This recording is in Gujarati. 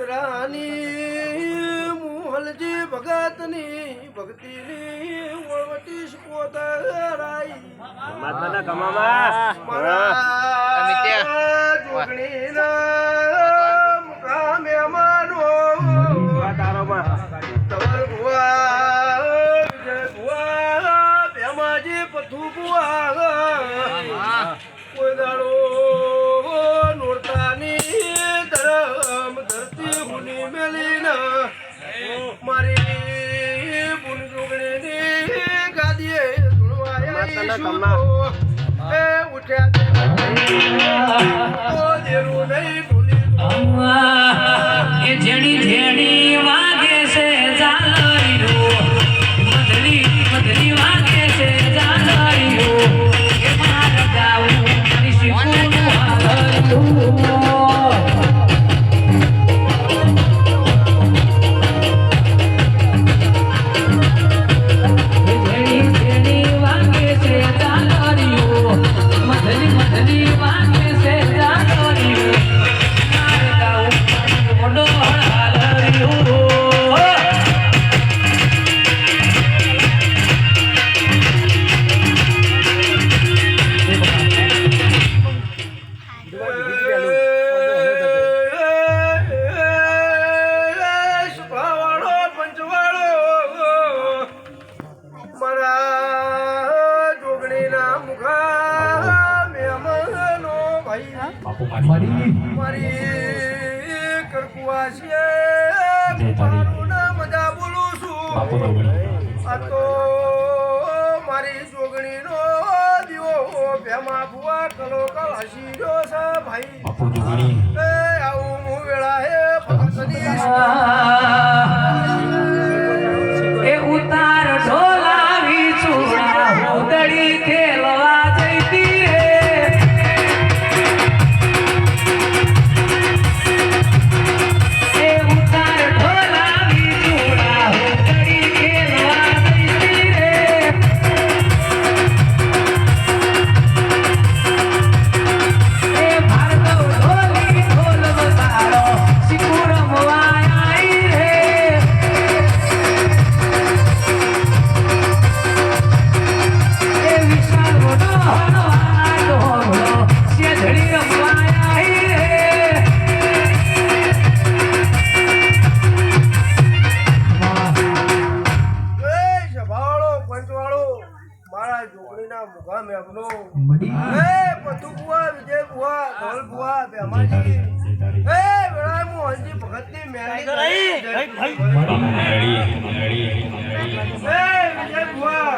રાની મોહલજી ભગતની ભક્તિની ઓળવટી પોતરાઈ પરમાત્માના કમામાં. મારા જોગણીના મુકામે અમારો તવર ભુવા વિજય ભુવા ભેમાજી પથુ ભુવા મારી બુન જોગણીની ગાદીએ એ ઉઠ્યા ભાઈ મારી કરકુવા છે મારું નામ મજા બોલું છું આ તો મારી જોગણીનો દીવો ભેમા ભુવા કલો કલ હસી રહ્યો છે ભાઈ એ આવું મુખા મેમનો એ પતુ બુઆ વિજય બુઆ ધોલ બુઆ ભેમાજી એ વેળા હું ભગતની મેળી એ વિજય બુઆ